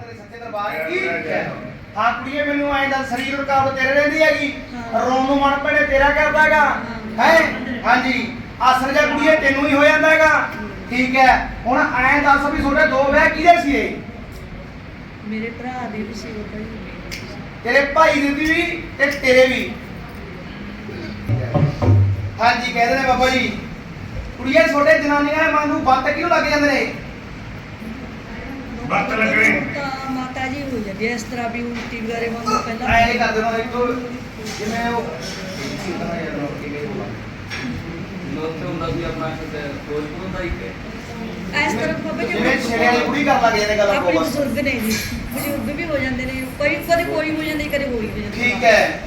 ਤੇਰੇ ਸੱਚੇ ਦਰਬਾਰ ਕੀ? ਜੈ ਹੋ। ਕੁੜੀਏ ਮੈਨੂੰ ਐਂ ਦੱਸ ਸਰੀਰ ਰੁਕਾਵਟ ਤੇਰੇ ਰਹਿੰਦੀ ਹੈਗੀ। ਰੋਣ ਨੂੰ ਮਨ ਭੜੇ ਤੇਰਾ ਕਰਦਾਗਾ ਹੈ? ਹਾਂਜੀ। ਆਸਰ ਜਾ ਕੁੜੀਏ ਤੈਨੂੰ ਹੀ ਹੋ ਜਾਂਦਾ ਹੈਗਾ। ਠੀਕ ਹੈ। ਹੁਣ ਐਂ ਦੱਸ ਵੀ ਤੁਹਾਡੇ ਦੋ ਵਿਆਹ ਕਿਹਦੇ ਸੀ ਇਹ ਮੇਰੇ ਭਰਾ ਦੇ ਵੀ ਸੀ ਵੀ ਸੀ। ਤੇਰੇ ਭਾਈ ਦੀ ਵੀ ਤੇ ਤੇਰੇ ਵੀ। ਹਾਂਜੀ ਕਹਿੰਦੇ ਨੇ ਬਾਬਾ ਜੀ। ਕੁੜੀਏ ਛੋਟੇ ਜਨਾਨੀਆਂ ਵਾਂਗੂ ਬੱਤ ਕਿਉਂ ਲੱਗ ਜਾਂਦੇ ਨੇ? ਬੱਤ ਲੱਗਣੇ। ਤਾਂ ਮਾਤਾ ਜੀ ਹੋ ਜਾਂਦੀ ਹੈ ਇਸ ਤਰ੍ਹਾਂ ਵੀ ਉਲਟੀ ਵਗੈਰੇ ਵਾਂਗੂ ਐ ਪਹਿਲਾਂ ਨਹੀਂ ਕਰਦੇ ਨਾ ਦੇਖੋ ਜਿਵੇਂ ਉਹ ਕਿਤਨਾ ਯਾਰ ਕੇ ਗਏ ਹੋਣਾ ਲੋਕ ਹੁੰਦਾ ਵੀ ਆਪਣਾ ਕਿਤੇ ਫਿਰੋਜ਼ਪੁਰ ਹੁੰਦਾ ਹੀ ਕਿ ਇਸ ਤਰ੍ਹਾਂ ਬਾਬਾ ਜੀ ਜਿਵੇਂ ਛੇੜੇ ਵਾਲੀ ਕੁੜੀ ਕਰਨ ਲੱਗ ਜਾਂਦੇ ਗੱਲ ਆਪਣੇ ਕੋ ਬਸ। ਬਜ਼ੁਰਗ ਨੇ ਜੀ ਬਜ਼ੁਰਗ ਵੀ ਹੋ ਜਾਂਦੇ ਨੇ ਕੋਈ ਕਦੇ ਕੋਈ ਹੋ ਜਾਂਦੀ ਕਦੇ ਕੋਈ ਹੋ ਜਾਂਦੀ। ਠੀਕ ਹੈ।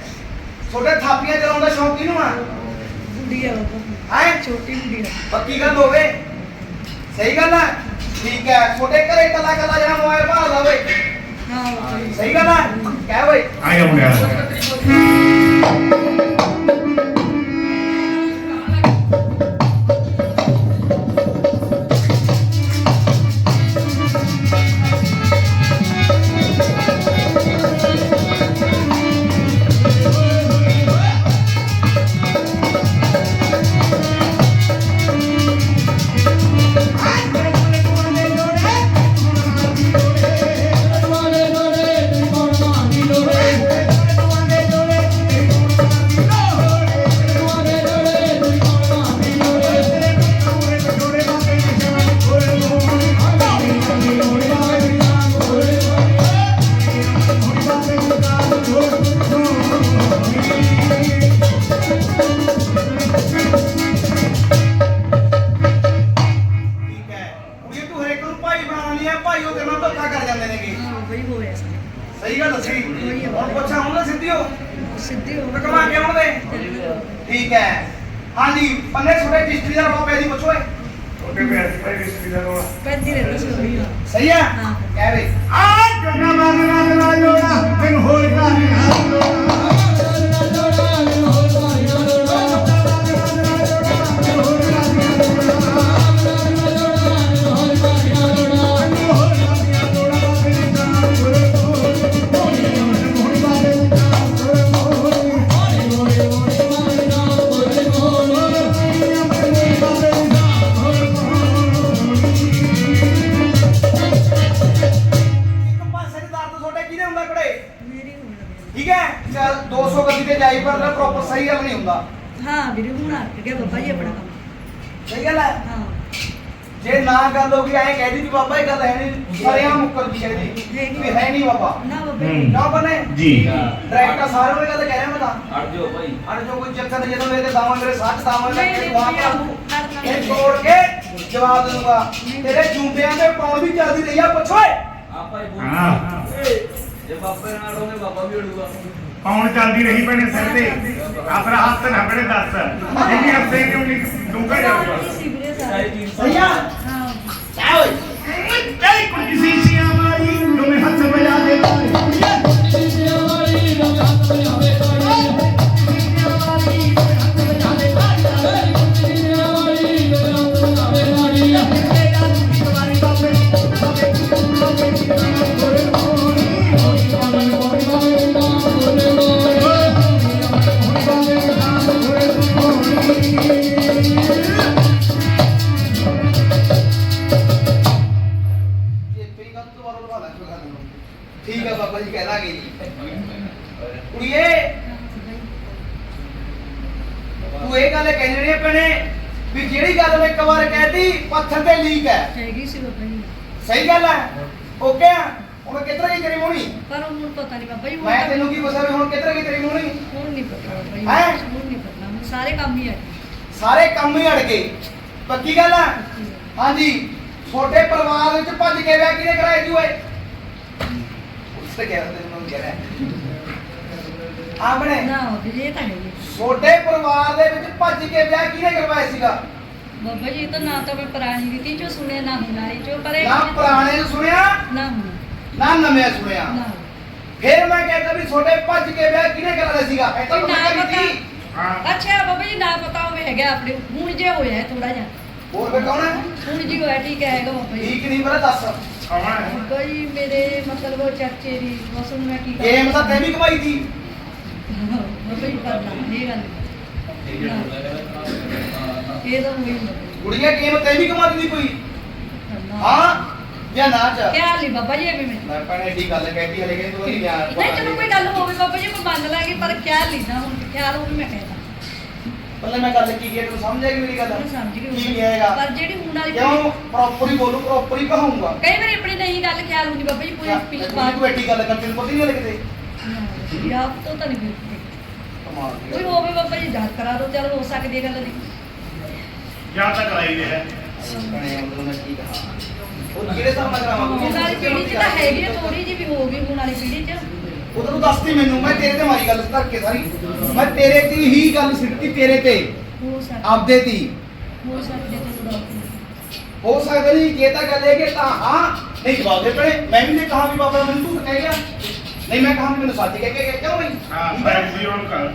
ਛੋਟੇ ਥਾਪੀਆਂ ਚਲਾਉਣ ਦਾ ਸ਼ੌਂਕ ਕਿਹਨੂੰ ਆ? ਬੁੱਢੀ ਆ ਬਾਬਾ ਹੈ? ਛੋਟੀ ਬੁੱਢੀ ਆ ਪੱਕੀ ਗੱਲ ਹੋਵੇ। ਸਹੀ ਗੱਲ ਹੈ ਠੀਕ ਹੈ। ਛੋਟੇ ਘਰੇ ਕੱਲਾ ਕੱਲਾ ਜਿਹੜਾ ਮੋਬਾਈਲ ਹਾਂ ਬਾਬਾ ਜੀ ਸਹੀ ਗੱਲ ਹੈ ਕਹਿ ਓਏ ਸਹੀ ਗੱਲ ਦੱਸੀ ਹੁਣ ਪੁੱਛਾਂ ਹੁਣ ਨਾ ਸਿੱਧੀ ਹੋ ਸਿੱਧੀ ਹੋ ਕਮਾ ਕੇ ਆਉਣ ਦੇ। ਠੀਕ ਹੈ। ਹਾਂਜੀ ਪੰਨੇ ਛੋਟੇ ਡਿਸਟਰੀ ਦਾ ਪਿਆ ਜੀ ਪੁੱਛੋ ਏ ਉਹਦੇ ਪੈਸੇ ਭਾਈ ਰਿਸ਼ਤੇਦਾਰ ਨੂੰ ਪੈਂਦੀ ਰਹਿੰਦੀ ਸੀ ਬਾਬਾ ਜੀ ਸਹੀ ਹੈ? ਹਾਂ। ਕਹਿ ਵੇ। ਆ ਜੋਨਾ ਮਾਰਨਾ ਨਾ ਜੋੜਾ ਤੈਨੂੰ ਹੋਰ ਕਾ ਇੱਕ ਹੋ ਗਈ ਐਂ ਕਹਿ ਦੀ ਵੀ ਬਾਬਾ ਇਹ ਗੱਲ ਹੈ ਨਹੀਂ ਸਰਿਆਂ ਮੁੱਕਰ ਦੀ ਕਹਿੰਦੀ ਵੀ ਹੈ ਨਹੀਂ ਬਾਬਾ। ਨਾ ਬਾਬਾ ਜੀ। ਹੂੰ। ਨਾ ਬਣੇ। ਜੀ। ਡਾਇਰੈਕਟ ਸਾਰਿਆਂ ਨੂੰ ਇਹ ਗੱਲ ਕਹਿ ਰਿਹਾ ਮੈਂ ਤਾਂ। ਅੜ ਜਾਓ ਭਾਈ। ਅਰ ਜੋ ਕੋਈ ਚੱਕਰ ਨਹੀਂ ਜਦੋਂ ਮੇਰੇ ਤੇ ਦਾਵਾਂ ਮੇਰੇ ਸੱਚ ਦਾਵਾਂ ਨਹੀਂ, ਲੱਗੇ ਨਹੀਂ, ਕਰਾਂਗੂ ਕਰਨਾ ਇਹ। ਤੋੜ ਕੇ ਜਵਾਬ ਦਊਗਾ। ਤੇਰੇ ਜੂੰਬਿਆਂ ਦੇ ਪਾਉਣ ਵੀ ਚੱਲਦੀ ਰਹੀ ਆ ਪੁੱਛੋ ਏ ਆਪਾਂ ਹੀ ਬੋਲ। ਹਾਂ। ਜੇ ਬਾਬੇ ਨਾਲ ਹੋਵੇ ਬਾਬਾ ਵੀ ਉੜੂਗਾ ਕੌਣ ਚੱਲਦੀ ਰਹੀ ਭੈਣੇ ਸਿਰ ਤੇ? ਆਪਣਾ ਹੱਥ ਨਾ ਬੜੇ ਦੱਸ। ਜਿੰਨੀ ਹੱਥੇ ਕਿਉਂ ਨਹੀਂ? ਡੂੰਗਾ ਜਾਊਗਾ ਸਾਰੇ ਸਹੀ ਆ। ਹਾਂ ਕਹਿ ਓਏ ਕਈ ਕੁਝ ਸੀਸੀਆਂ ਮਾਰੀ ਤੁਮੇ ਹੱਥ ਬਜਾ ਕੁੜੀਏ ਤੂੰ ਇਹ ਗੱਲ ਕਹਿੰਦੀ ਰਹੀ ਭੈਣੇ ਵੀ ਜਿਹੜੀ ਗੱਲ ਮੈਂ ਇੱਕ ਵਾਰ ਕਹਿਤੀ ਪੱਥਰ ਤੇ ਲੀਕ ਹੈ। ਹੈਗੀ ਸੀ ਬਾਬਾ ਜੀ। ਸਹੀ ਗੱਲ ਹੈ? ਓਕੇ ਆ? ਹੁਣ ਕਿੱਧਰ ਗਈ ਤੇਰੀ ਮੋਹਣੀ ਪਰ ਹੁਣ ਪਤਾ ਨਹੀਂ ਬਾਬਾ ਜੀ ਹੁਣ ਮੈਂ ਤਾਂ- ਤੈਨੂੰ ਕੀ ਪੁੱਛਿਆ ਵੀ ਹੁਣ ਕਿੱਧਰ ਗਈ ਤੇਰੀ ਮੋਹਣੀ ਹੁਣ ਨਹੀਂ ਪਤਾ ਬਾਬਾ ਜੀ ਹੈਂ? ਹੁਣ ਨਹੀਂ ਪਤਾ। ਹੁਣ ਸਾਰੇ ਕੰਮ ਹੀ ਆ ਗਏ ਸਾਰੇ ਕੰਮ ਹੀ ਅੜ ਗਏ ਪੱਕੀ ਗੱਲ ਹੈ? ਹਾਂਜੀ। ਛੋਟੇ ਪਰਿਵਾਰ ਵਿੱਚ ਭੱਜ ਕੇ ਵਿਆਹ ਕਿਹਨੇ ਕਰਾਇਆ ਜੀ ਓਏ? ਉਸ ਤੇ ਕਹਿ ਰਹੇ ਰਿਹਾ ਆਮਣੇ ਨਾ ਵੀਰੇ ਇਹ ਤਾਂ ਹੈ ਜੀ ਛੋਟੇ ਪਰਿਵਾਰ ਦੇ ਵਿੱਚ ਭੱਜ ਕੇ ਵਿਆਹ ਕਿਹਨੇ ਕਰਵਾਇਆ ਸੀਗਾ? ਬਾਬਾ ਜੀ ਇਹ ਤਾਂ ਨਾ ਤਾਂ ਮੈਂ ਪੁਰਾਣੀ ਰੀਤੀ ਚੋਂ ਸੁਣਿਆ ਨਾ ਹੁਨਾਰੀ ਚੋਂ ਪਰ ਇਹ ਨਾ ਪੁਰਾਣੇ ਨੂੰ ਸੁਣਿਆ ਨਾ ਹੁਣ। ਨਾ ਨਵੇਂ ਸੁਣਿਆ। ਨਾ। ਫਿਰ ਮੈਂ ਕਹਿੰਦਾ ਵੀ ਛੋਟੇ ਭੱਜ ਕੇ ਵਿਆਹ ਕਿਹਨੇ ਕਰਾਇਆ ਸੀਗਾ? ਇਹ ਤਾਂ ਨਾ ਪਤਾ ਪਤਾ। ਨਹੀਂ ਹਾਂ। ਅੱਛਾ ਬਾਬਾ ਜੀ ਨਾ ਪਤਾ ਹੋਵੇ ਹੈਗਾ ਆਪਣੇ ਹੁਣ ਜੇ ਹੋਇਆ ਥੋੜਾ ਜਿਹਾ। ਹੋਰ ਵੀ ਕੌਣ ਹੈ? ਹੁਣ ਜੀ ਹੋਇਆ ਠੀਕ ਹੈ ਹੈਗਾ ਬਾਬਾ ਜੀ। ਠੀਕ ਨਹੀਂ ਪਤਾ ਦੱਸ। ਸੋਹਣਾ ਹੈ ਬਾਬਾ ਜੀ ਮੇਰੇ ਮਤਲਬ ਉਹ ਚਾਚੇ ਦੀ ਬਸ ਹੁਣ ਮੈਂ ਕੀ ਗੇਮ ਤਾਂ ਤੈਂ ਵੀ ਕਮਾਈ ਦੀ ਬਾਬਾ ਜੀ ਕਰਨਾ ਇਹ ਗੱਲ ਨਹੀਂ। ਇਹ ਤਾਂ ਹੋਈ ਨਹੀਂ। ਕੁੜੀਆਂ ਗੇਮ ਤੈਂ ਵੀ ਕਮਾਈ ਦੀ ਕੋਈ। ਕਰਨਾ। ਹਾਂ? ਜਾਂ ਨਾ ਚ। ਕਿਆ ਲਈ ਬਾਬਾ ਜੀ ਐਵੇਂ ਮੈਂ? ਮੈਂ ਭੈਣੇ ਏਡੀ ਗੱਲ ਕਹਿਤੀ ਹਲੇ ਕਹਿੰਦੀ ਤੂੰ ਨਹੀਂ ਯਾਰ ਨਹੀਂ ਚਲੋ ਕੋਈ ਗੱਲ ਹੋਵੇ ਬਾਬਾ ਜੀ ਮੈਂ ਮੰਨ ਲਾਂਗੀ ਪਰ ਕਿਆ ਹੁਣ ਖਿਆਲ ਉਹ ਵੀ ਮੈਂ ਕਹਿਦਾ ਪਹਿਲਾਂ ਮੈਂ ਗੱਲ ਕੀ ਹੈ ਤੂੰ ਸਮਝ ਆਈ ਮੇਰੀ ਗੱਲ? ਸਮਝ ਗਈ ਕੀ ਕਹੇਗਾ ਪਰ ਜਿਹੜੀ ਹੁਣ ਵਾਲੀ ਕਿਉਂ? ਪ੍ਰੋਪਰ ਹੀ ਬੋਲੂ ਪ੍ਰੋਪਰ ਹੀ ਕਹਾਂਗਾ ਕਈ ਵਾਰੀ ਆਪਣੀ ਨਹੀਂ ਗੱਲ ਖਿਆਲ ਹੁੰਦੀ ਬਾਬਾ ਜੀ ਪੂਰੀ ਸਪੀਚ ਤੂੰ ਬਾਅਦ ਐਡੀ ਗੱਲ ਕਰ ਤੈਨੂੰ ਪਤਾ ਨਹੀਂ ਲੱਗਦੇ ਯਾਦ ਤੋਂ ਤਾਂ ਨਹੀਂ ਕਮਾਲ ਦੀ ਕੋਈ। ਹੋਵੇ ਬਾਬਾ ਜੀ ਯਾਦ ਕਰਾ ਦੋ ਚਲ ਹੋ ਸਕਦੀ ਹੈ ਗੱਲ ਨਹੀਂ ਜਾਂ ਤਾਂ ਕਰਾਈ ਦੇ ਹੈ। ਉਹਨੂੰ ਮੈਂ ਕੀ ਕਹਾਂ। ਉਹ ਕਿਹੜੇ ਨਾਲ ਕਰਾਵਾਂ? ਹੁਣ ਵਾਲੀ ਪੀੜ੍ਹੀ 'ਚ ਤਾਂ ਹੈਗੀ ਥੋੜੀ ਜਿਹੀ ਵੀ ਹੋ ਗਈ ਹੁਣ ਵਾਲੀ ਪੀੜ੍ਹੀ 'ਚ। ਉਹ ਤੈਨੂੰ ਦੱਸਦੀ ਮੈਨੂੰ ਮੈਂ ਤੇਰੇ ਤੇ ਮਾਰੀ ਗੱਲ ਧਰ ਕੇ ਸਾਰੀ। ਮੈਂ ਤੇਰੇ ਤੇ ਹੀ ਗੱਲ ਸਿੱਟਦੀ ਤੇਰੇ ਤੇ। ਹੋ ਸਕਦੀ। ਆਪਦੇ ਦੀ ਹੋ ਸਕਦੀ ਹੈ ਚਲੋ ਹੋ ਸਕਦਾ ਨਹੀਂ ਜੇ ਤਾਂ ਗੱਲ ਹੈ ਕਿ ਤਾਂ ਹਾਂ ਨਹੀਂ ਜਵਾਬ ਦੇ ਪੜੇ। ਮੈਂ ਵੀ ਨਹੀਂ ਕਹਾ ਵੀ ਬਾਬਾ ਮੈਨੂੰ ਝੂਠ ਕਹਿ ਗਿਆ। ਨਹੀਂ ਮੈਂ ਕਹਾ ਵੀ ਮੈਨੂੰ ਸੱਚ ਕਹਿ ਕੇ ਗਿਆ। ਕਿਉਂ ਬਈ? ਹਾਂ? ਮੈਂ ਵੀ ਹੁਣ ਕਰ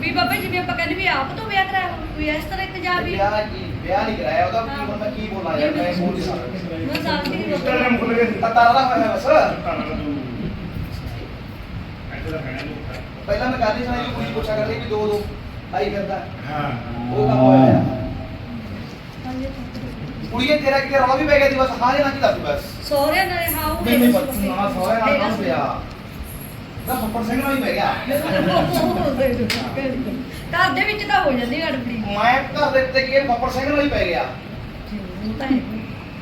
ਵੀ ਬਾਬਾ ਜੀ ਜਿਵੇਂ ਆਪਾਂ ਕਹਿੰਦੇ ਵੀ ਆਪ ਤੋਂ ਵਿਆਹ ਕਰਾਇਆ ਹੋਵੇ, ਕੋਈ ਇਸ ਤਰ੍ਹਾਂ ਪੰਜਾਬੀ ਵਿਆਹ ਕੀ ਵਿਆਹ ਨਹੀਂ ਕਰਾਇਆ ਉਹਦਾ। ਕੀ ਹੁਣ ਮੈਂ ਕੀ ਬੋਲਾਂ ਯਾਰ? ਮੈਂ ਬੋਲ ਨਹੀਂ ਸਕਦਾ। ਮੈਂ ਸਮਝ ਗਈ ਤੇਰੇ ਬਾਬਾ ਮੁੱਕ ਲਗੇ ਤਾਂ ਤਾਰਾ ਹੋਇਆ ਬਸ ਹੈ ਨਹੀਂ ਪਹਿਲਾਂ ਮੈਂ ਗੱਲ ਹੀ ਸੁਣਾਈ ਕੁੜੀ ਪੁੱਛਿਆ ਕਰਦੀ ਵੀ ਦੋ ਦੋ ਆਈ ਕਰਦਾ ਹਾਂ। ਉਹ ਕੰਮ ਹੋਇਆ। ਕੁੜੀਏ ਤੇਰਾ ਕਿਤੇ ਰੌਲਾ ਵੀ ਪੈ ਗਿਆ ਦੀ ਬਸ ਹਾਂ ਜਾਂ ਨਾ ਕੀ ਦੱਸ ਬਸ। ਸਹੁਰਿਆਂ ਨਾਲ ਹਾਂ ਉਹ ਨਹੀਂ ਸੀ। ਨਾ ਸੋਇਆ ਨਾਲ ਕੰਮ ਸੀ। ਪਿਆ। ਨਾ ਫੱਪੜ ਸਿੰਘ ਨਾਲ ਹੀ ਪੈ ਗਿਆ। ਘਰ ਦੇ ਵਿੱਚ ਤਾਂ ਹੋ ਜਾਂਦੀ ਗੜਬੜੀ ਮੈਂ ਘਰ ਦੇ ਉੱਤੇ ਕੀ ਫੱਪੜ ਸਿੰਘ ਨਾਲ ਹੀ ਪੈ ਗਿਆ। ਉਹ ਤਾਂ ਹੈ।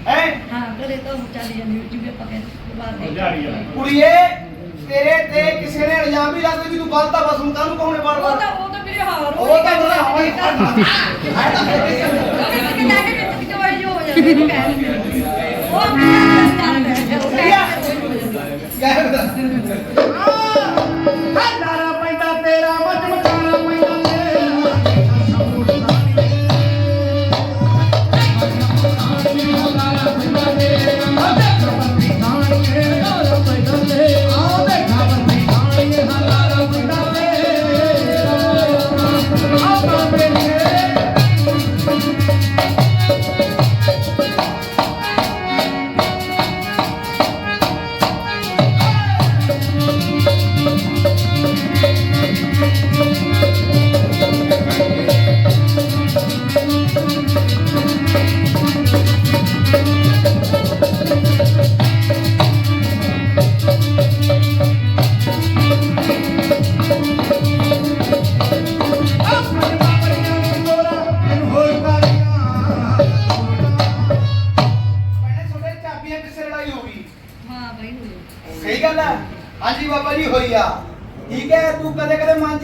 ਹੈ? ਹਾਂ ਘਰੇ ਤਾਂ ਚੱਲ ਜਾਂਦੀ ਜਿਵੇਂ ਆਪਾਂ ਕਹਿੰਦੇ ਦੇ। ਆ ਕੁੜੀਏ ਤੇਰੇ ਤੇ ਕਿਸੇ ਨੇ ਇਲਜ਼ਾਮ ਵੀ ਲਾਦੇ ਵੀ ਤੂੰ ਗਲਤ ਆ ਬਸ ਹੁਣ ਕਾਹਨੂੰ ਕਹੋਣੇ ਬਾਰ ਉਹ ਤਾਂ ਉਹ ਤਾਂ ਮੇਰੇ ਹਾਰ ਉਹ ਤਾਂ ਬੜਾ ਹੋਈ ਉਹ ਆਪਣੇ ਨਾਲ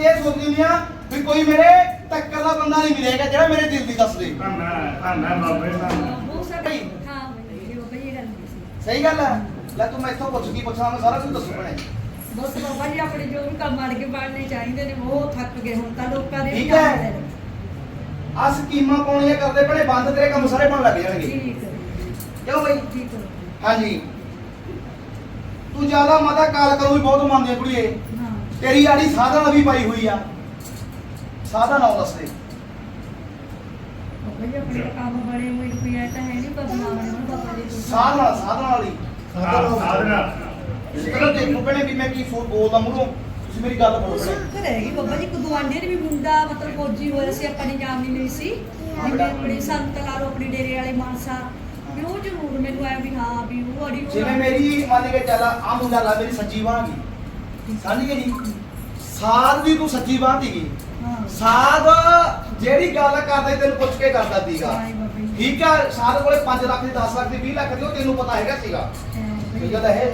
'ਚ ਇਹ ਸੋਚਦੀ ਹੁੰਦੀ ਆ ਵੀ ਕੋਈ ਮੇਰੇ ਟੱਕਰ ਦਾ ਬੰਦਾ ਨਹੀਂ ਮਿਲੇਗਾ ਜਿਹੜਾ ਮੇਰੇ ਦਿਲ ਦੀ ਦੱਸ ਦੇ। ਧੰਨਾ ਧੰਨਾ ਬਾਬੇ ਧੰਨਾ ਹੋ। ਸਕਦਾ ਹਾਂ ਬਈ ਉਹ ਬਈ ਇਹ ਗੱਲ ਸੀ। ਸਹੀ ਗੱਲ ਹੈ ਲੈ ਤੂੰ ਮੈਥੋਂ ਪੁੱਛ ਕੀ ਪੁੱਛਣਾ ਮੈਂ ਸਾਰਾ ਕੁਝ ਦੱਸੂ ਭਣੇ। ਬਸ ਬਾਬਾ ਜੀ ਆਪਣੇ ਜੋ ਵੀ ਕੰਮ ਅੜ ਕੇ ਬਣਨੇ ਚਾਹੀਦੇ ਨੇ ਉਹ ਥੱਕ ਗਏ ਹੁਣ ਤਾਂ ਲੋਕਾਂ ਦੇ ਠੀਕ ਹੈ। ਆ ਸਕੀਮਾਂ ਪਾਉਣੀਆਂ ਕਰਦੇ ਭਣੇ ਬੰਦ ਤੇਰੇ ਕੰਮ ਸਾਰੇ ਬਣ ਲੱਗ ਜਾਣਗੇ। ਠੀਕ ਹੈ। ਕਿਉਂ ਬਈ? ਠੀਕ ਹੈ। ਹਾਂਜੀ। ਤੂੰ ਜ਼ਿਆਦਾ ਮਤਾ ਕਾਲ ਕਰੂ ਵੀ ਬਹੁਤ ਮੰਨਦੇ ਕੁੜੀਏ। ਤੇਰੀ ਆੜੀ ਸਾਧਨ ਵੀ ਪਾਈ ਹੋਈ ਆ। ਸਾਧਨ ਆਉ ਦੱਸ ਦੇ ਬਾਬਾ ਜੀ ਆਪਣੇ ਤਾਂ ਕੰਮ ਬੜੇ ਹੋਏ ਕੋਈ ਐ ਤਾਂ ਹੈ ਨਹੀਂ ਬਾਬਾ ਮਾਮਣੇ ਨੂੰ ਬਾਬਾ ਜੀ ਤੋਂ ਸਾਧਨ ਸਾਧਨ ਵਾਲੀ। ਹਾਂ ਸਾਧਨਾ ਚਲੋ ਦੇਖੋ ਭੈਣੇ ਵੀ ਮੈਂ ਕੀ ਫੋਨ ਬੋਲਦਾ ਮੂਹਰੋਂ। ਤੁਸੀਂ ਮੇਰੀ ਗੱਲ ਬੋਲੋ ਭੈਣੇ ਸੁੱਖ ਰਹੇਗੀ ਬਾਬਾ ਜੀ ਕਦਵਾਂਡੇ ਨੇ ਵੀ ਮੁੰਡਾ ਮਤਲਬ ਫੌਜੀ ਹੋਇਆ ਸੀ ਆਪਾਂ ਨੇ ਜਾਣ ਨਹੀਂ ਲਈ ਸੀ। ਜਿਵੇਂ ਆਪਣੀ ਸੰਤ ਲਾਰੋ ਆਪਣੀ ਡੇਰੇ ਵਾਲੇ ਮਾਨਸਾ। ਵੀ ਉਹ ਜ਼ਰੂਰ ਮੈਨੂੰ ਐ ਵੀ ਹਾਂ ਵੀ ਉਹ ਅੜੀ ਉਹ ਜਿਵੇਂ ਮੇਰੀ ਮੰਨ ਕੇ ਚੱਲ ਆ ਮੁੰਡਾ ਲਾ ਮੇਰੀ ਸੱਚੀ ਬਾਂਹ ਸਮਝ ਗਏ ਜੀ ਸਾਧ ਦੀ ਤੂੰ ਸੱਚੀ ਬਾਂਹ ਦੀ ਹਾਂ। ਸਾਧ ਜਿਹੜੀ ਗੱਲ ਕਰਦਾ ਸੀ ਤੈਨੂੰ ਪੁੱਛ ਕੇ ਕਰਦਾ ਸੀਗਾ। ਠੀਕ ਆ ਸਾਧ ਕੋਲੇ 5 ਲੱਖ ਦੀ 10 ਲੱਖ ਦੀ 20 ਲੱਖ ਦੀ ਉਹ ਤੈਨੂੰ ਪਤਾ ਹੈਗਾ ਸੀਗਾ। ਠੀਕ ਹੈ ਤਾਂ ਇਹ।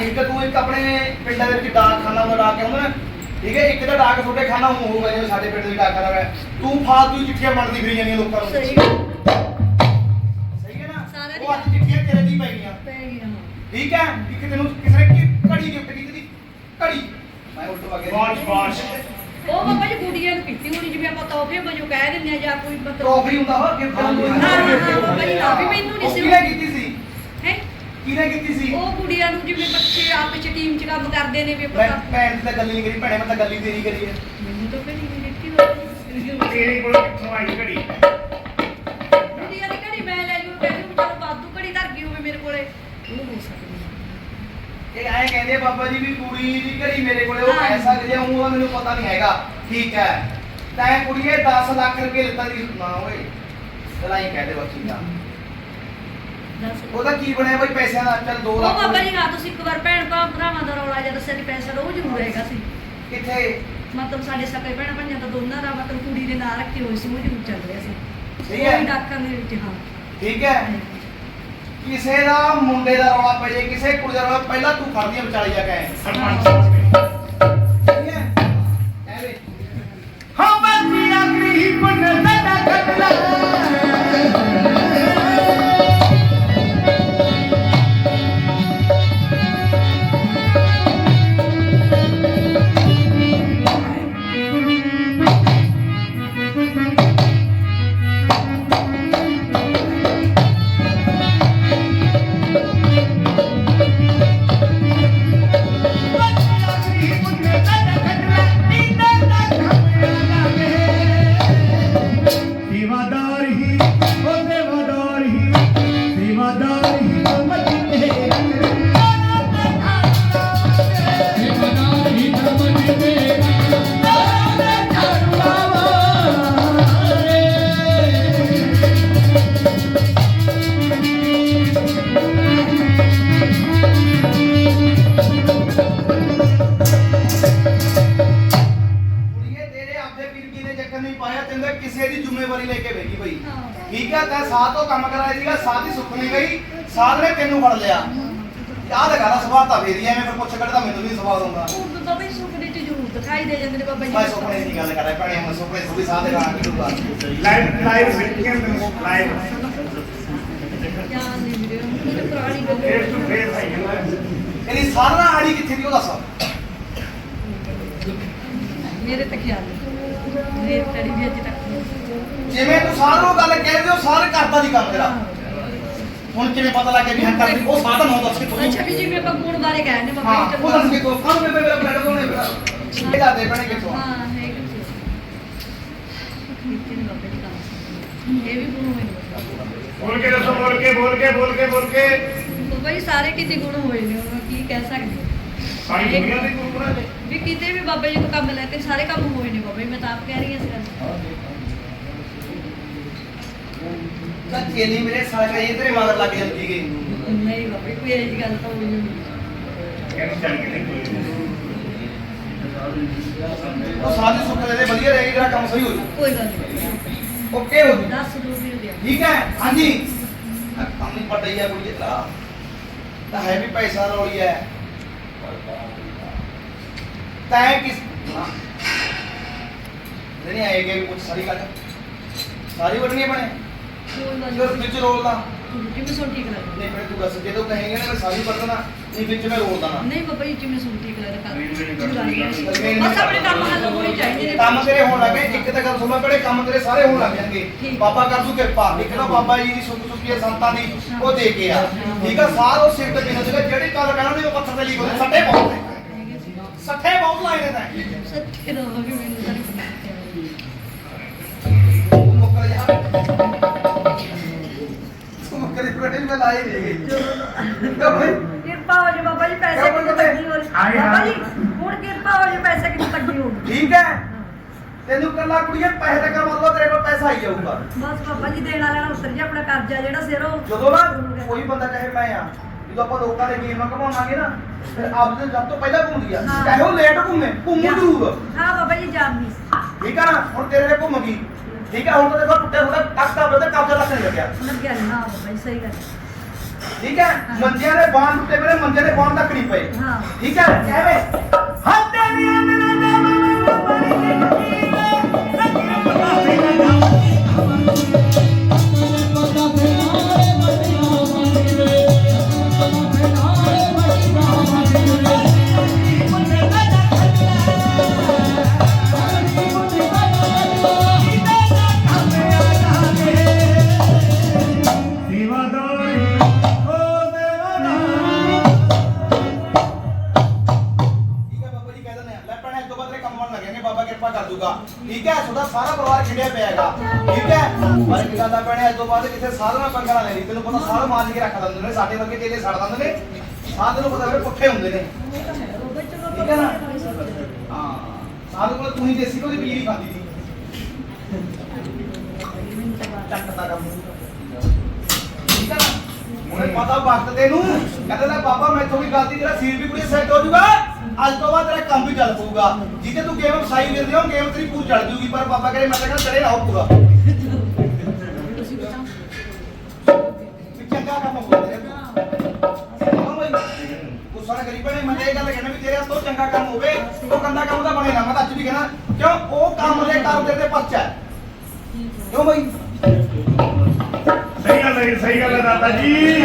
ਇੱਕ ਤੂੰ ਇੱਕ ਆਪਣੇ ਪਿੰਡਾਂ ਦੇ ਵਿੱਚ ਡਾਕਖਾਨਾ ਦਾ ਡਾਕ ਆਉਂਦਾ ਨਾ ਠੀਕ ਹੈ ਇੱਕ ਤਾਂ ਡਾਕ ਤੁਹਾਡੇ ਖਾਨਾ ਹੋਊਗਾ ਜਿਵੇਂ ਸਾਡੇ ਪਿੰਡ ਦੇ ਡਾਕਖਾਨਾ ਹੈ। ਤੂੰ ਫਾਲਤੂ ਚਿੱਠੀਆਂ ਵੰਡਦੀ ਫਿਰੀ ਜਾਂਦੀਆਂ ਲੋਕਾਂ ਨੂੰ। ਸਹੀ ਹੈ ਨਾ? ਉਹ ਅੱਜ ਚਿੱਠੀਆਂ ਤੇਰੇ ਦੀ ਪੈ ਗਈਆਂ ਪੈ ਗਿਆ ਹਾਂ ਠੀਕ ਹੈ ਇੱਕ ਤੈਨੂੰ ਕਿਸੇ ਨੇ ਕੀ ਘੜੀ ਗਿਫਟ ਕੀਤੀ ਘੜੀ। ਮੈਂ ਉਲਟ ਵਗੇ ਵਾਚ ਵਾਚ ਉਹ ਬਾਬਾ ਜੀ ਗੁੜੀਆਂ ਨੂੰ ਕੀਤੀ ਹੋਣੀ ਜਿਵੇਂ ਆਪਾਂ ਤੋਹਫੇ ਵਜੋਂ ਕਹਿ ਦਿੰਦੇ ਆ ਜਾਂ ਕੋਈ ਮਤਲਬ ਟਰੋਫੀ ਹੁੰਦਾ ਹੋ ਗਿਫਟ ਹਾਂ, ਹਾਂ, ਹਾਂ, ਬਾਬਾ ਜੀ, ਹਾਂ, ਵੀ ਮੈਨੂੰ ਨਹੀਂ ਸੀ- ਕਿਹਨੇ ਕੀਤੀ ਸੀ? ਹੈ? ਕਿਹਨੇ ਕੀਤੀ ਸੀ? ਉਹ ਕੁੜੀਆਂ ਨੂੰ ਜਿਵੇਂ ਬੱਚੇ ਆਪਸ ਚ ਟੀਮ ਚ ਕੰਮ ਕਰਦੇ ਨੇ ਵੀ ਮੈਂ ਪਤਾ ਭੈਣ ਦੀ ਤਾਂ ਗੱਲ ਨਹੀਂ ਕਰੀ ਭੈਣੇ ਮੈਂ ਤਾਂ ਗੱਲ ਹੀ ਤੇਰੀ ਕਰੀ ਹੈ ਮੈਨੂੰ ਤਾਂ ਕਦੀ ਨਹੀਂ ਦਿੱਤੀ ਹੋਈ। ਤੇਰੇ ਕੋਲ ਕਿੱਥੋਂ ਆਈ ਘੜੀ? ਕੁੜੀਆਂ ਦੀ ਘੜੀ ਮੈਂ ਲੈ ਜੂ ਕਹਿੰਦੀ ਵੀ ਚਲ ਬਾਦੂ ਘੜੀ ਧਰ ਗਈ ਹੋਵੇ ਮੇਰੇ ਕੋਲੇ। ਉਹ ਹੋ ਸਕਦੀ। ਇਹ ਐਂ ਕਹਿੰਦੇ ਆ ਬਾਬਾ ਜੀ ਵੀ ਕੁੜੀ ਦੀ ਘੜੀ ਮੇਰੇ ਕੋਲੇ ਉਹ। ਕਹਿ ਸਕਦੀ ਆ ਉਹ ਮੈਨੂੰ ਪਤਾ ਨਹੀਂ ਹੈਗਾ। ਠੀਕ ਹੈ। ਤੈਂ ਕੁੜੀਏ 10 ਲੱਖ ਰੁਪਏ ਲਿੱਤਾ ਦੀ ਨਾ ਓਏ ਚਲ ਐਂ ਕਹਦੇ ਬੱਚੀ ਦਾ। ਦੱਸ। ਉਹਦਾ ਕੀ ਬਣਿਆ ਬਈ ਪੈਸਿਆਂ ਦਾ? ਚੱਲ 2 ਉਹ ਲੱਖ ਬਾਬਾ ਜੀ ਹਾਂ ਤੁਸੀਂ ਇੱਕ ਵਾਰ ਭੈਣ ਭਰਾ ਭਰਾਵਾਂ ਦਾ ਰੌਲਾ ਜਦ ਸਿਰ ਪੈਸਾ ਉਹ ਜ਼ਰੂਰ ਹੈਗਾ ਸੀ। ਕਿੱਥੇ? ਮਤਲਬ ਸਾਡੇ ਸਕੇ ਭੈਣਾਂ ਭਾਈਆਂ ਦਾ ਦੋਨਾਂ ਦਾ ਮਤਲਬ ਕੁੜੀ ਦੇ ਨਾਂ ਰੱਖੇ ਹੋਏ ਸੀ ਉਹ ਜ਼ਰੂਰ ਚੱਲ ਰਿਹਾ ਸੀ। ਠੀਕ ਹੈ। ਉਹ ਵੀ ਡਾਕਾਂ ਦੇ ਵਿੱਚ ਹਾਂ। ਠੀਕ ਹੈ। ਕਿਸੇ ਦਾ ਮੁੰਡੇ ਦਾ ਰੌਲਾ ਪੈ ਜੇ ਕਿਸੇ ਕੁੜੀ ਦਾ ਰੌਲਾ ਪਹਿਲਾਂ ਤੂੰ ਖੜਦੀ ਆ ਵਿਚਾਲੀ ਜਾ ਕੇ। ਸਰਪੰਚ। ਠੀਕ ਹੈ? ਐ ਵੇ ਹਾਂ ਬੰਦੀਆ ਗਰੀਬ ਨੇ ਸਾਡਾ ਨਹੀਂ ਪਾਇਆ ਤੈਨੂੰ ਕਿਸੇ ਦੀ ਜ਼ਿੰਮੇਵਾਰੀ ਲੈ ਕੇ ਬੈਠੀ ਹਾਂ। ਠੀਕ ਹੈ ਤੈਂ ਸਾਥ ਤੋਂ ਕੰਮ ਕਰਾਇਆ ਸੀਗਾ ਸਾਥ ਹੀ ਸੁੱਖ ਨਹੀਂ ਗਈ ਸਾਥ ਨੇ ਤੈਨੂੰ ਫੜ ਲਿਆ। ਆਹ ਤਾਂ ਗੱਲ ਸਵਾਲ ਤਾਂ ਫੇਰੀ ਐਵੇਂ ਫਿਰ ਪੁੱਛ ਕੱਢਦਾ ਮੈਨੂੰ ਨਹੀਂ ਸਵਾਲ ਆਉਂਦਾ। ਉਹ ਤਾਂ ਬਾਬਾ ਜੀ ਸੁਪਨੇ ਚ ਜ਼ਰੂਰ ਦਿਖਾਈ ਦੇ ਜਾਂਦੇ ਨੇ ਬਾਬਾ ਜੀ। ਮੈਂ ਸੁਪਨੇ ਦੀ ਗੱਲ ਕਰਾਂ ਭੈਣੇ ਮੈਂ ਸੁਪਨੇ ਸੁਭੀ ਸਾਥ ਦੇ ਗਾਣਾ ਕਿਦੂਗਾ ਲਾਈਵ ਲਾਈਵ ਸਿੱਖਿਆ ਲਾਈਵ ਗਿਆਨ ਨਹੀਂ ਮਿਲਿਆ ਉਹਨੇ ਪੁਰਾਣੀ ਫੇਸ ਟੂ ਗੱਲ ਫੇਸ ਆਈ ਇਹਦੀ ਸਾਰਾ ਆੜੀ ਕਿੱਥੇ ਦੀ ਉਹ ਦੱਸ। ਮੇਰੇ ਤੇ ਖਿਆਲ ਨਹੀਂ ਮੇਰੇ ਤੜੀ ਵੀ ਅੱਜ ਤੱਕ ਨਹੀਂ ਜਿਵੇਂ ਤੂੰ ਸਾਰਿਆਂ ਨੂੰ ਗੱਲ ਕਹਿ ਦਿਓ ਸਾਰੇ ਕਰਦਾ ਦੀ ਕੰਮ ਤੇਰਾ। ਹੁਣ ਕਿਵੇਂ ਪਤਾ ਲੱਗਿਆ ਵੀ ਹਾਂ ਕਰਦੀ ਉਹ ਸਾਧਨ ਹੁੰਦਾ ਦੱਸ ਕਿੱਥੋਂ ਅੱਛਾ ਵੀ ਜਿਵੇਂ ਆਪਾਂ ਗੁਣ ਬਾਰੇ ਕਹਿੰਦੇ ਹਾਂ ਜੀ ਉਹ ਦੱਸ ਕਿੱਥੋਂ ਕਾਹਨੂੰ ਬੇਬੇ ਮੇਰਾ ਬਲੱਡ ਦੋਨੇ ਮੇਰਾ ਇਹ ਦੱਸਦੇ ਭੈਣੇ ਕਿੱਥੋਂ? ਹਾਂ ਹੈ ਕਿ ਇਹ ਵੀ ਗੁਣ ਹੋਏ ਨੇ। ਬੋਲ ਕੇ ਦੱਸੋ ਬੋਲ ਕੇ ਬੋਲ ਕੇ ਬੋਲ ਕੇ ਬੋਲ ਕੇ। ਬਾਬਾ ਜੀ ਸਾਰੇ ਕਿਤੇ ਗੁਣ ਹੋਏ ਨੇ ਹੁਣ ਕੀ ਕਹਿ ਸਕਦੇ ਸਾਰੀ ਦੁਨੀਆ ਦੇ ਗੁਰੂ ਬਣਾ ਦੇ ਵੀ ਕਿਤੇ ਵੀ ਬਾਬਾ ਜੀ ਤੋਂ ਕੰਮ ਲੈ ਕੇ ਸਾਰੇ ਕੰਮ ਹੋਏ ਨੇ ਬਾਬਾ ਜੀ ਮੈਂ ਤਾਂ ਆਪ ਕਹਿ ਰਹੀ ਹਾਂ ਇਸ ਗੱਲ ਤਾਂ ਚੇਲੀ ਮੇਰੇ ਸਾਲੇ ਇਹ ਤੇਰੇ ਮਗਰ ਲੱਗ ਜਾਂਦੀ ਗਈ। ਨਹੀਂ ਬਾਬਾ ਜੀ ਕੋਈ ਇਹੋ ਜਿਹੀ ਗੱਲ ਤਾਂ ਹੋਈ ਨਹੀਂ। ਕਹਿੰਦੇ ਚੱਲ ਕੇ ਨਹੀਂ ਕੋਈ। ਉਹ ਸਾਧੂ ਸੁੱਖ ਦੇ ਦੇ ਵਧੀਆ ਰਹੇਗੀ ਤੇਰਾ ਕੰਮ ਸਹੀ ਹੋ ਜੂ ਕੋਈ ਗੱਲ ਨਹੀਂ ਓਕੇ ਹੋ ਜੂ। ਦੱਸ ਦੋ ਵੀ ਦਿਆ ਠੀਕ ਹੈ? ਹਾਂਜੀ। ਆਹ ਕੰਮ ਨਹੀਂ ਪੜਦਾ ਹੀ ਹੈ ਕੋਈ ਜਿੱਤਰਾ ਤਾਂ ਹੈ ਵੀ ਪੈਸਾ ਰੋਲੀ ਹੈ। ਤੈਂ ਕਿਸ ਨਹੀਂ ਆਏਗੇ ਕੁਝ ਸਾਰੀ ਗੱਲ। ਸਾਰੀ ਵੜਨੀ ਬਣੇ ਜੋ ਵਿੱਚ ਰੋਲਦਾ ਜਿਵੇਂ ਲੱਗਦਾ। ਨਹੀਂ ਫਿਰ ਤੂੰ ਦੱਸ ਜੇ ਤੂੰ ਕਹੇਂਗੇ ਨਾ ਮੈਂ ਸਾਰੀ ਪੜਦਾ ਨਾ ਨਹੀਂ ਵਿੱਚ ਮੈਂ ਰੋਲਦਾ ਨਾ ਨਹੀਂ ਬਾਬਾ ਜੀ ਜਿਵੇਂ ਸੁਣ ਠੀਕ ਲੱਗਦਾ ਨਹੀਂ, ਨਹੀਂ ਕਰ ਕਰਦਾ। ਬਸ ਆਪਣੇ ਕੰਮ ਹੱਲ ਹੋਣੇ ਚਾਹੀਦੇ ਨੇ। ਕੰਮ ਤੇਰੇ ਹੋਣ ਲੱਗੇ ਇੱਕ ਤਾਂ ਗੱਲ ਸੁਣੋ ਕਿਹੜੇ ਕੰਮ ਤੇਰੇ ਸਾਰੇ ਹੋਣ ਲੱਗ ਜਾਣਗੇ। ਬਾਬਾ ਕਰ ਦੂ ਕਿਰਪਾ ਇੱਕ ਤਾਂ ਬਾਬਾ ਜੀ ਦੀ ਸੁੱਖ ਸੁੱਖੀ ਹੈ ਸੰਤਾਂ ਦੀ ਉਹ ਦੇ ਕੇ ਆ। ਠੀਕ ਆ ਸਾਰੋ ਸਿਰ ਤੇ ਜਿੰਨਾ ਜਿਹੜਾ ਜਿਹੜੀ ਗੱਲ ਕਰਨਗੇ ਉਹ ਪੱਥਰ ਤੇ ਲਿਖੋ ਸੱਟੇ ਬਹੁਤ ਨੇ। ਸੱਟੇ ਬਹੁਤ ਲਾਏ ਨੇ ਤਾਂ। ਸੱਚੇ ਵੀ ਮੈਨੂੰ ਤੂੰ ਦੀ ਲਾਈ ਨਹੀਂ ਗਈ। ਕਿਰਪਾ ਹੋ ਜੇ ਬਾਬਾ ਜੀ ਪੈਸੇ ਕਿੰਨੀ ਤੰਗੀ ਹੋ ਰਹੀ ਬਾਬਾ ਜੀ। ਹੁਣ ਕਿਰਪਾ ਹੋ ਜੇ ਪੈਸੇ ਕਿੰਨੀ ਤੰਗੀ ਹੋ ਠੀਕ ਹੈ। ਤੈਨੂੰ ਕੱਲਾ ਕੁੜੀਏ ਪੈਸੇ ਦਾ ਮਤਲਬ ਤੇਰੇ ਕੋਲ ਪੈਸਾ ਆਈ ਜਾਊਗਾ ਬਸ ਬਾਬਾ ਜੀ ਦੇਣਾ ਲੈਣਾ ਉਤਰ ਜਾ ਆਪਣਾ ਕਰਜ਼ਾ ਜਿਹੜਾ ਸਿਰੋਂ ਜਦੋਂ ਨਾ ਕੋਈ ਬੰਦਾ ਕਹੇ ਮੈਂ ਆ ਜਦੋਂ ਆਪਾਂ ਲੋਕਾਂ ਦੇ ਗੇਮਾਂ ਘਮਾਵਾਂਗੇ ਨਾ ਫਿਰ ਆਪਦੇ ਸਭ ਤੋਂ ਪਹਿਲਾਂ ਘੁੰਮਦੀ ਆ। ਹਾਂ। ਚਾਹੇ ਉਹ ਲੇਟ ਘੁੰਮੇ ਘੁੰਮੂ ਜ਼ਰੂਰ ਹਾਂ ਬਾਬਾ ਜੀ ਜਾਨੀ ਠੀਕ ਆ ਨਾ? ਹੁਣ ਤੇਰੇ ਤੇ ਘੁੰਮ ਗਈ। ਠੀਕ ਆ ਹੁਣ ਤਾਂ ਦੇਖੋ ਟੁੱਟੇ ਹੋਏ ਟੱਕ ਦਾ ਬਦੇ ਕਬਜ਼ਾ ਰੱਖਣ ਲੱਗਿਆ। ਲੱਗਿਆ ਨੀ, ਬਾਬਾ ਜੀ ਸਹੀ ਗੱਲ। ਠੀਕ ਹੈ ਮੰਜਿਆਂ ਦੇ ਬਾਂਹ ਟੁੱਟੇ ਮੇਰੇ ਮੰਜੇ ਦੇ ਬਾਂਹ ਤੱਕ ਨਹੀਂ ਪਏ ਹਾਂ ਠੀਕ ਹੈ ਕਹਿਵੇ ਹੱਥ ਤੇਰੀਆਂ ਮੇਰਾ ਨਾਮ ਬੜੀ ਜਿੰਦਗੀ ਦਾ ਪੈਣੇ ਅੱਜ ਤੋਂ ਬਾਅਦ ਕਿਸੇ ਸਾਧਨਾ ਪੰਗਾ ਨਾ ਲੈਣੀ ਤੈਨੂੰ ਪਤਾ ਸਾਰਾ ਮਾਰ ਕੇ ਰੱਖ ਦਿੰਦੇ ਨੇ ਸਾਡੇ ਵਰਗੇ ਤੇਲੇ ਛੱਡ ਦਿੰਦੇ ਨੇ। ਸਾਧ ਨੂੰ ਪਤਾ ਵੀਰੇ ਪੁੱਠੇ ਹੁੰਦੇ ਨੇ। ਠੀਕ ਹੈ ਨਾ? ਹਾਂ। ਸਾਧ ਕੋਲ ਤੂੰ ਹੀ ਦੇਸੀ ਕੋਲ ਦੀ ਬਿਜਲੀ ਖਾਂਦੀ ਸੀ। ਚੱਕ ਦਾ ਕੰਮ। ਠੀਕ ਹੈ ਨਾ? ਉਹਨੇ ਪਤਾ ਵਕਤ ਤੇ ਨੂੰ ਕਹਿੰਦਾ ਲੈ ਬਾਬਾ ਮੈਥੋਂ ਵੀ ਗਲਤੀ ਤੇਰਾ ਸੀਰ ਵੀ ਪੂਰੀ ਸੈੱਟ ਹੋ ਜਾਊਗਾ। ਅੱਜ ਤੋਂ ਬਾਅਦ ਤੇਰਾ ਕੰਮ ਵੀ ਚੱਲ ਪਊਗਾ। ਜਿੱਤੇ ਤੂੰ ਗੇਮ ਵਸਾਈ ਫਿਰਦੇ ਹੋ ਗੇਮ ਤੇਰੀ ਪੂਰੀ ਚੱਲ ਜੂਗੀ ਪਰ ਬਾਬਾ ਕਰੇ ਮੈਂ ਤਾਂ ਕਹਿੰਦਾ ਤੇਰੇ ਨਾ ਹੋ ਮੈਂ ਇਹ ਗੱਲ ਕਹਿਣਾ ਵੀ ਤੇਰੇ ਹੱਥੋਂ ਚੰਗਾ ਕੰਮ ਹੋਵੇ ਉਹ ਗੰਦਾ ਕੰਮ ਤਾਂ ਬਣੇ ਨਾ ਮੈਂ ਤਾਂ ਅੱਜ ਵੀ ਕਹਿਣਾ ਕਿਉਂ? ਉਹ ਕੰਮ ਦੇ ਕਰਦੇ ਤੇ ਪਰਚਾ ਹੈ। ਕਿਉਂ ਬਈ? ਸਹੀ ਗੱਲ ਹੈ ਸਹੀ ਗੱਲ ਹੈ ਦਾਦਾ ਜੀ।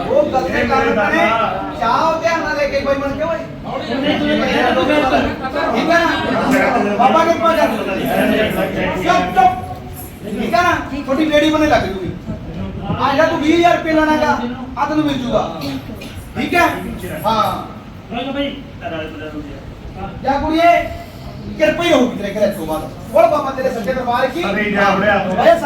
ਉਹ ਗਲਤੇ ਰਹੇ ਨੇ। ਚਾਹ ਧਿਆਨ ਨਾਲ ਲੈ ਕੇ ਕੋਈ ਬਣ ਕੇ ਓਏ ਠੀਕ ਹੈ ਨਾ? ਬਾਬਾ ਕੇ ਪਾ ਜਾ। ਚੁੱਪ ਚੁੱਪ। ਠੀਕ ਹੈ ਨਾ? ਤੁਹਾਡੀ ਬੇੜੀ ਬਣੇ ਲੱਗ ਜੂਗੀ। ਆ ਜਾ ਤੂੰ 20000 ਰੁਪਏ ਲੈਣਾਗਾ ਆ ਤੈਨੂੰ ਮਿਲ ਜੂਗਾ। ਠੀਕ ਹੈ? ਹਾਂ। ਜਾ ਕੁੜੀਏ ਕਿਰਪਾ ਹੀ ਹੋਊਗੀ ਤੇਰੇ ਘਰੇ ਤੋਂ ਬਾਅਦ। ਬੋਲ ਬਾਬਾ ਤੇਰੇ ਸੱਜੇ ਦਰਬਾਰ ਕੀ ਅਰੇ ਜਾ ਵੜਿਆ ਤੂੰ। ਸੱਜੇ